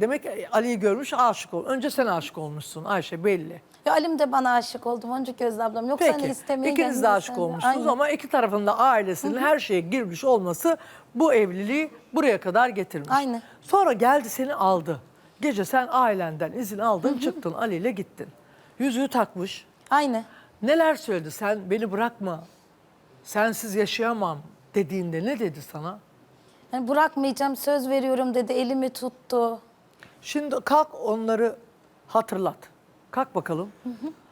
Demek ki Ali'yi görmüş aşık ol. Önce sen aşık olmuşsun Ayşe belli. Ve Alim de bana aşık oldu Boncuk Gözlü ablam. Yoksa hani Peki istemeye ikiniz de aşık sen olmuşsunuz Aynen. ama iki tarafında ailesinin her şeye girmiş olması bu evliliği buraya kadar getirmiş. Aynen. Sonra geldi seni aldı. Gece sen ailenden izin aldın çıktın Ali ile gittin. Yüzüğü takmış. Aynı. Neler söyledi sen beni bırakma sensiz yaşayamam dediğinde ne dedi sana? Yani bırakmayacağım söz veriyorum dedi. Elimi tuttu. Şimdi kalk onları hatırlat. Kalk bakalım.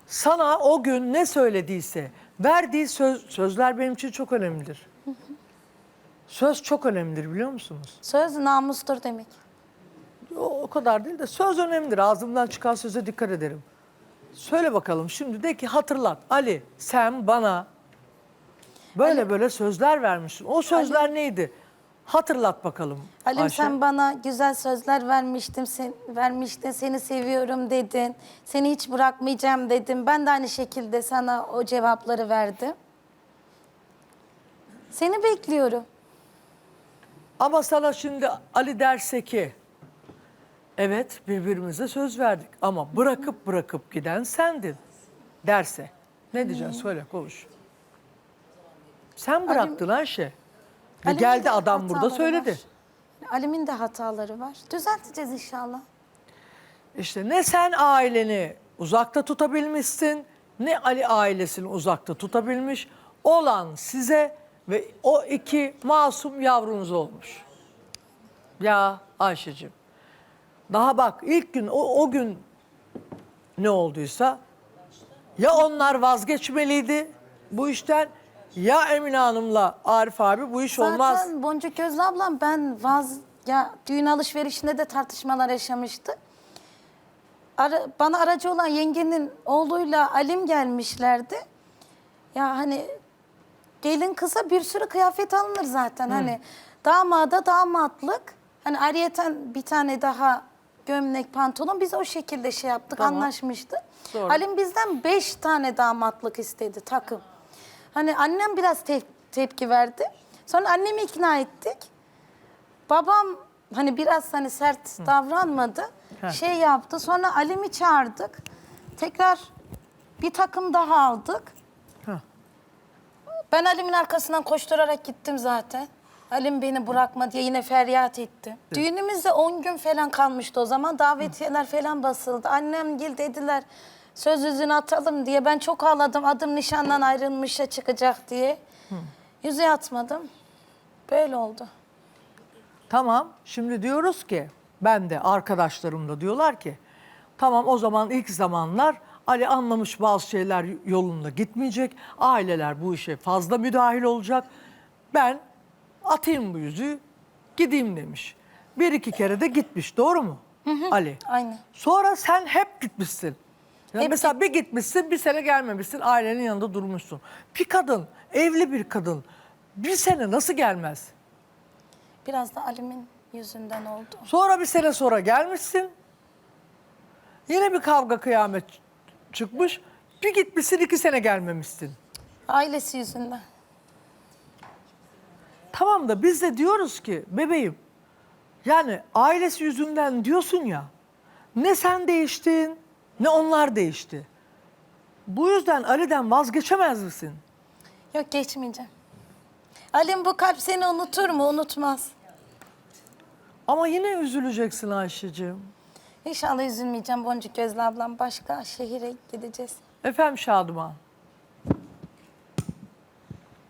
Sana o gün ne söylediyse, verdiği söz, sözler benim için çok önemlidir. Söz çok önemlidir biliyor musunuz? Söz namustur demek. O, o kadar değil de söz önemlidir. Ağzımdan çıkan söze dikkat ederim. Söyle bakalım şimdi de ki hatırlat. Ali sen bana böyle böyle sözler vermişsin. O sözler neydi? Hatırlat bakalım. Alim Ayşe. sen bana güzel sözler vermiştin, sen, vermiştin, seni seviyorum dedin. Seni hiç bırakmayacağım dedim. Ben de aynı şekilde sana o cevapları verdim. Seni bekliyorum. Ama sana şimdi Ali derse ki evet birbirimize söz verdik ama bırakıp bırakıp giden sendin derse ne diyeceksin söyle konuş. Sen bıraktın Ayşe. Ve Ali'nin geldi de adam burada hataları söyledi. var. Alim'in de hataları var. Düzelteceğiz inşallah. İşte ne sen aileni uzakta tutabilmişsin ne Ali ailesini uzakta tutabilmiş. Olan size ve o iki masum yavrunuz olmuş. Ya Ayşe'cim daha bak ilk gün o, o gün ne olduysa ya onlar vazgeçmeliydi bu işten ya Emine Hanım'la Arif abi bu iş Zaten olmaz. Boncuk Gözlü ablam ben vaz ya düğün alışverişinde de tartışmalar yaşamıştı. Ara- bana aracı olan yengenin oğluyla Alim gelmişlerdi. Ya hani gelin kıza bir sürü kıyafet alınır zaten. Hani damada damatlık. Hani ayrıyeten bir tane daha gömlek, pantolon. Biz o şekilde şey yaptık, Tamam. anlaşmıştık. Alim bizden beş tane damatlık istedi, takım. Hani annem biraz te- tepki verdi. Sonra annemi ikna ettik. Babam hani biraz hani sert davranmadı. Heh. Şey yaptı. Sonra Alim'i çağırdık. Tekrar bir takım daha aldık. Heh. Ben Alim'in arkasından koşturarak gittim zaten. Alim beni bırakma diye yine feryat etti. Düğünümüzde 10 gün falan kalmıştı o zaman. Davetiyeler falan basıldı. Annem gel dediler söz yüzünü atalım diye. Ben çok ağladım. Adım nişandan ayrılmışa çıkacak diye. Yüzüğü atmadım. Böyle oldu. Tamam şimdi diyoruz ki ben de arkadaşlarım da diyorlar ki tamam o zaman ilk zamanlar Ali anlamış bazı şeyler yolunda gitmeyecek. Aileler bu işe fazla müdahil olacak. Ben atayım bu yüzüğü gideyim demiş. Bir iki kere de gitmiş doğru mu Ali? Aynen. Sonra sen hep gitmişsin. Ya Hep mesela bir gitmişsin bir sene gelmemişsin ailenin yanında durmuşsun. Bir kadın evli bir kadın bir sene nasıl gelmez? Biraz da Alim'in yüzünden oldu. Sonra bir sene sonra gelmişsin. Yine bir kavga kıyamet çıkmış. Bir gitmişsin iki sene gelmemişsin. Ailesi yüzünden. Tamam da biz de diyoruz ki bebeğim yani ailesi yüzünden diyorsun ya ne sen değiştin ne onlar değişti. Bu yüzden Ali'den vazgeçemez misin? Yok geçmeyeceğim. Alim bu kalp seni unutur mu? Unutmaz. Ama yine üzüleceksin Ayşe'cim. İnşallah üzülmeyeceğim Boncuk Gözlü ablam. Başka şehire gideceğiz. Efendim Şadıman.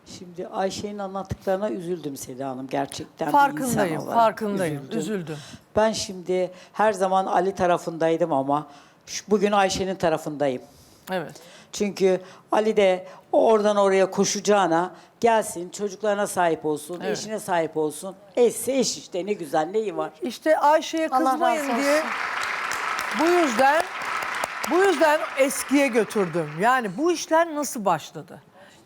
Şimdi Ayşe'nin anlattıklarına üzüldüm Seda Hanım gerçekten. bir Farkındayım, insan olarak farkındayım. Üzüldüm. Ben şimdi her zaman Ali tarafındaydım ama bugün Ayşe'nin tarafındayım. Evet. Çünkü Ali de oradan oraya koşacağına gelsin, çocuklarına sahip olsun, Evet. eşine sahip olsun. Eşse eş işte ne güzel neyi var. İşte Ayşe'ye Allah kızmayın olsun. diye bu yüzden bu yüzden eskiye götürdüm. Yani bu işler nasıl başladı?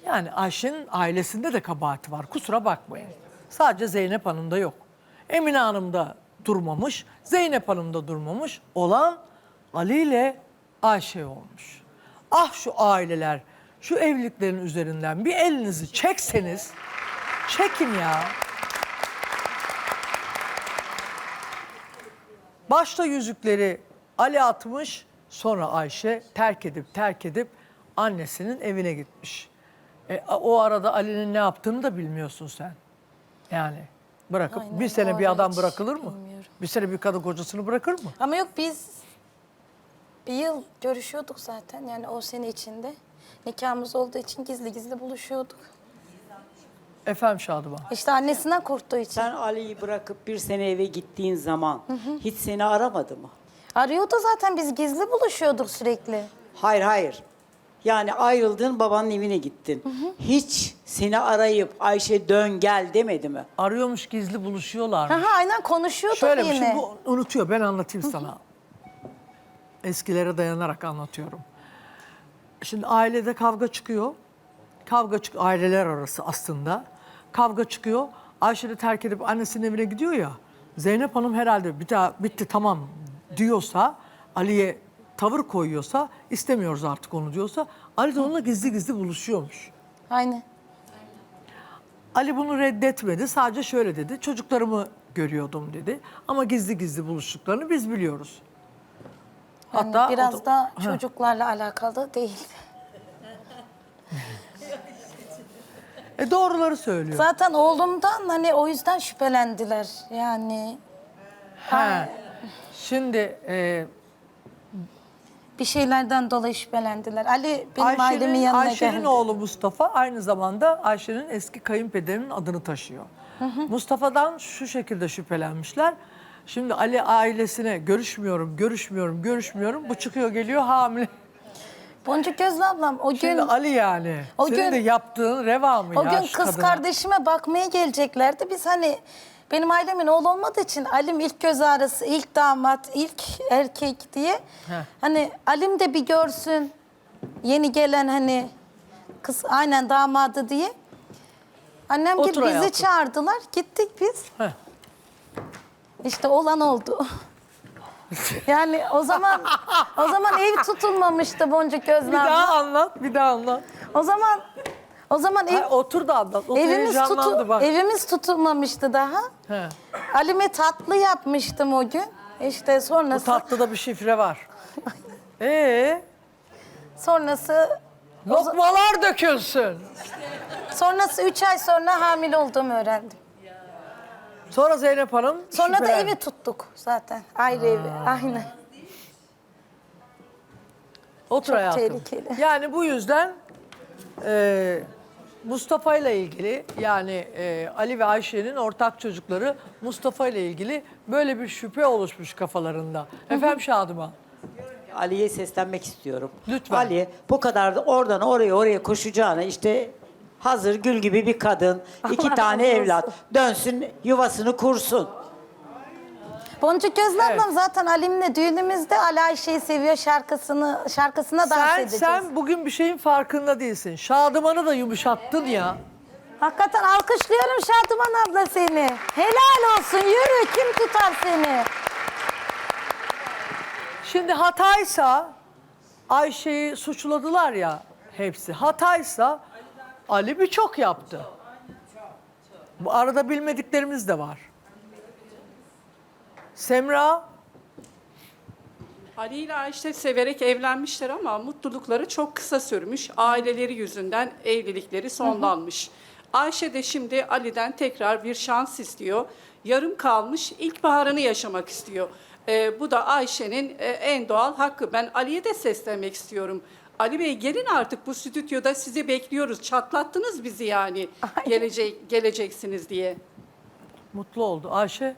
Yani Ayşe'nin ailesinde de kabahati var. Kusura bakmayın. Sadece Zeynep Hanım'da yok. Emine Hanım da durmamış. Zeynep Hanım da durmamış. Olan Ali ile Ayşe olmuş. Ah şu aileler, şu evliliklerin üzerinden bir elinizi çekseniz, çekin ya. Başta yüzükleri Ali atmış, sonra Ayşe terk edip terk edip annesinin evine gitmiş. E, o arada Ali'nin ne yaptığını da bilmiyorsun sen. Yani bırakıp Aynen, bir sene bir adam bırakılır mı? bilmiyorum. Bir sene bir kadın kocasını bırakır mı? Ama yok biz bir yıl görüşüyorduk zaten yani o sene içinde. Nikahımız olduğu için gizli gizli buluşuyorduk. Efendim Şadıman. İşte annesinden korktuğu için. Sen Ali'yi bırakıp bir sene eve gittiğin zaman hiç seni aramadı mı? Arıyordu zaten biz gizli buluşuyorduk sürekli. Hayır hayır. Yani ayrıldın babanın evine gittin. Hiç seni arayıp Ayşe dön gel demedi mi? Arıyormuş gizli buluşuyorlar. Aha, aynen konuşuyorduk Şöyle bir yine. şey bu unutuyor. Ben anlatayım sana. Eskilere dayanarak anlatıyorum. Şimdi ailede kavga çıkıyor. Kavga çık aileler arası aslında. Kavga çıkıyor. Ayşe de terk edip annesinin evine gidiyor ya. Zeynep Hanım herhalde bir daha bitti tamam diyorsa Ali'ye tavır koyuyorsa istemiyoruz artık onu diyorsa Ali de onunla gizli gizli buluşuyormuş. Aynen. Ali bunu reddetmedi. Sadece şöyle dedi. Çocuklarımı görüyordum dedi. Ama gizli gizli buluştuklarını biz biliyoruz. Yani Hatta o biraz da Ha. çocuklarla alakalı değil. E doğruları söylüyor. Zaten oğlumdan hani o yüzden şüphelendiler. Yani He. Şimdi e, bir şeylerden dolayı şüphelendiler. Ali benim ailemin Ayşe'nin, yanına Ayşe'nin geldi. oğlu Mustafa aynı zamanda Ayşe'nin eski kayınpederinin adını taşıyor. Mustafa'dan şu şekilde şüphelenmişler. Şimdi Ali ailesine görüşmüyorum, görüşmüyorum, görüşmüyorum. Bu çıkıyor geliyor hamile. Boncuk Gözlü ablam o gün Şimdi Ali yani. O Senin gün- de yaptığın reva mı o gün kız kadına? kardeşime bakmaya geleceklerdi. Biz hani benim ailemin oğlu olmadığı için Alim ilk göz ağrısı, ilk damat, ilk erkek diye. Heh. Hani Alim de bir görsün yeni gelen hani kız aynen damadı diye. Annem gibi bizi hayatım. çağırdılar. Gittik biz. Heh. İşte olan oldu. yani o zaman o zaman ev tutulmamıştı Boncuk Gözlü Bir daha anlat, bir daha anlat. O zaman o zaman ev, Hayır, otur da anlat. Otur evimiz tutu, bak. evimiz tutulmamıştı daha. He. Alime tatlı yapmıştım o gün. İşte Bu sonrası tatlıda bir şifre var. Ee, sonrası lokmalar dökülsün. sonrası üç ay sonra hamile olduğumu öğrendim. Sonra Zeynep Hanım Sonra da şüphelendi. evi tuttuk zaten. Ayrı evi. Aynen. Otur Çok hayatım. tehlikeli. Yani bu yüzden e, Mustafa ile ilgili yani e, Ali ve Ayşe'nin ortak çocukları Mustafa ile ilgili böyle bir şüphe oluşmuş kafalarında. Efendim Şadıman. Ali'ye seslenmek istiyorum. Lütfen. Ali bu kadar da oradan oraya oraya koşacağına işte hazır gül gibi bir kadın, iki Allah tane razı evlat olsun. dönsün yuvasını kursun. Boncuk Gözlü Evet. ablam zaten Alim'le düğünümüzde Ali Ayşe'yi seviyor şarkısını şarkısına dans Sen, edeceğiz. sen bugün bir şeyin farkında değilsin. Şadıman'ı da yumuşattın ya. Hakikaten alkışlıyorum Şadıman abla seni. Helal olsun yürü kim tutar seni? Şimdi hataysa Ayşe'yi suçladılar ya hepsi. Hataysa Ali birçok yaptı. Bu arada bilmediklerimiz de var. Semra Ali ile Ayşe severek evlenmişler ama mutlulukları çok kısa sürmüş. Aileleri yüzünden evlilikleri sonlanmış. Ayşe de şimdi Ali'den tekrar bir şans istiyor. Yarım kalmış ilkbaharını yaşamak istiyor. Ee, bu da Ayşe'nin e, en doğal hakkı. Ben Ali'ye de seslenmek istiyorum. Ali Bey gelin artık bu stüdyoda sizi bekliyoruz. Çatlattınız bizi yani. Gelecek geleceksiniz diye. mutlu oldu. Ayşe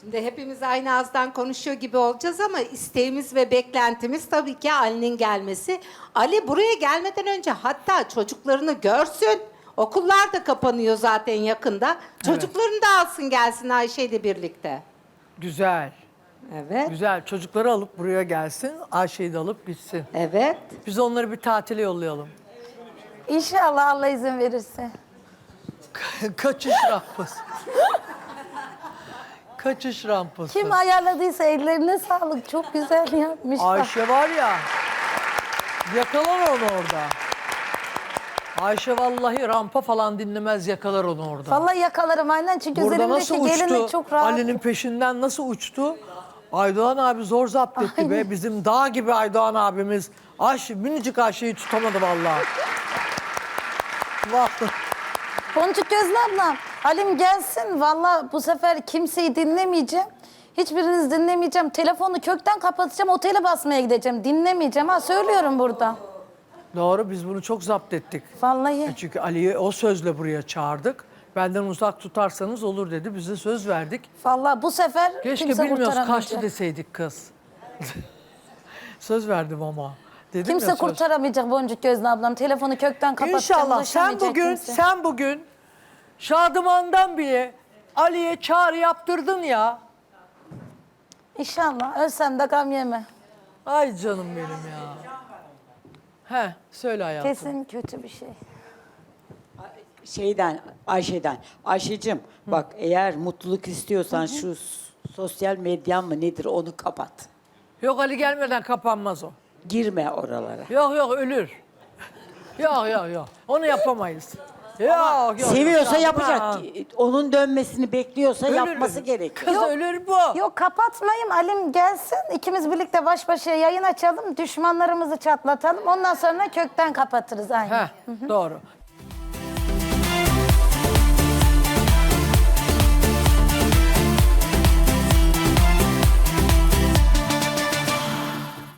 Şimdi hepimiz aynı ağızdan konuşuyor gibi olacağız ama isteğimiz ve beklentimiz tabii ki Ali'nin gelmesi. Ali buraya gelmeden önce hatta çocuklarını görsün. Okullar da kapanıyor zaten yakında. Çocuklarını da alsın gelsin Ayşe ile birlikte. güzel. Evet. Güzel. Çocukları alıp buraya gelsin. Ayşe'yi de alıp gitsin. Evet. Biz onları bir tatile yollayalım. İnşallah Allah izin verirse. Kaçış rampası. Kaçış rampası. Kim ayarladıysa ellerine sağlık. Çok güzel yapmışlar. Ayşe var ya. Yakalar onu orada. Ayşe vallahi rampa falan dinlemez yakalar onu orada. Vallahi yakalarım aynen çünkü Burada üzerimdeki nasıl uçtu? çok rahat. Ali'nin peşinden nasıl uçtu? Aydoğan abi zor zapt etti be. Bizim dağ gibi Aydoğan abimiz. Ayşe, minicik Ayşe'yi tutamadı vallahi. Vallahi. Boncuk Gözlü ablam, Alim gelsin. Vallahi bu sefer kimseyi dinlemeyeceğim. Hiçbirinizi dinlemeyeceğim. Telefonu kökten kapatacağım, otele basmaya gideceğim. Dinlemeyeceğim ha, söylüyorum burada. Doğru biz bunu çok zapt ettik. Vallahi. Çünkü Ali'yi o sözle buraya çağırdık. Benden uzak tutarsanız olur dedi. Biz de söz verdik. Vallahi bu sefer Keşke kimse bilmiyoruz kurtaramayacak. kaçtı deseydik kız. söz verdim ama. Dedim Kimse ya söz. kurtaramayacak Boncuk Gözlü ablam. Telefonu kökten kapatacağım. İnşallah sen ulaşamayacak bugün kimse. sen bugün Şadıman'dan bile Ali'ye çağrı yaptırdın ya. İnşallah. Ölsem de gam yeme. Ay canım benim ya. He söyle hayatım. Kesin kötü bir şey. Şeyden, Ayşe'den. Ayşe'cim bak eğer mutluluk istiyorsan şu s- sosyal medyan mı nedir onu kapat. Yok Ali gelmeden kapanmaz o. Girme oralara. Yok yok ölür. yok yok yok. Onu yapamayız. Yok yok. Seviyorsa yok. yapacak. Onun dönmesini bekliyorsa Ölür. yapması gerekiyor. Kız ölür bu. Yok kapatmayayım. Alim gelsin. İkimiz birlikte baş başa yayın açalım. Düşmanlarımızı çatlatalım. Ondan sonra kökten kapatırız aynı. Heh, doğru.